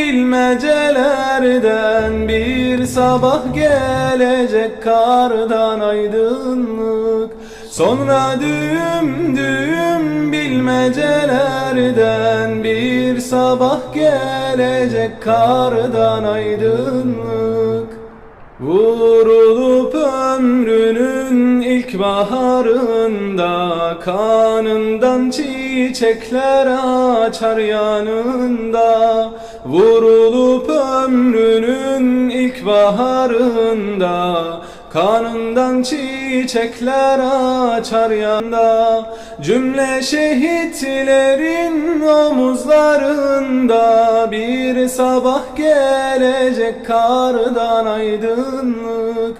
bilmecelerden Bir sabah gelecek kardan aydınlık. Sonra düğüm düğüm bilmecelerden Bir sabah gelecek kardan aydınlık. Vurulup ömrünün ilk baharında Kanından çiçekler açar yanında Vurulup ömrünün ilk baharında Kanından çiçekler açar yanında Cümle şehitlerin omuzlarında Bir sabah gelecek kardan aydınlık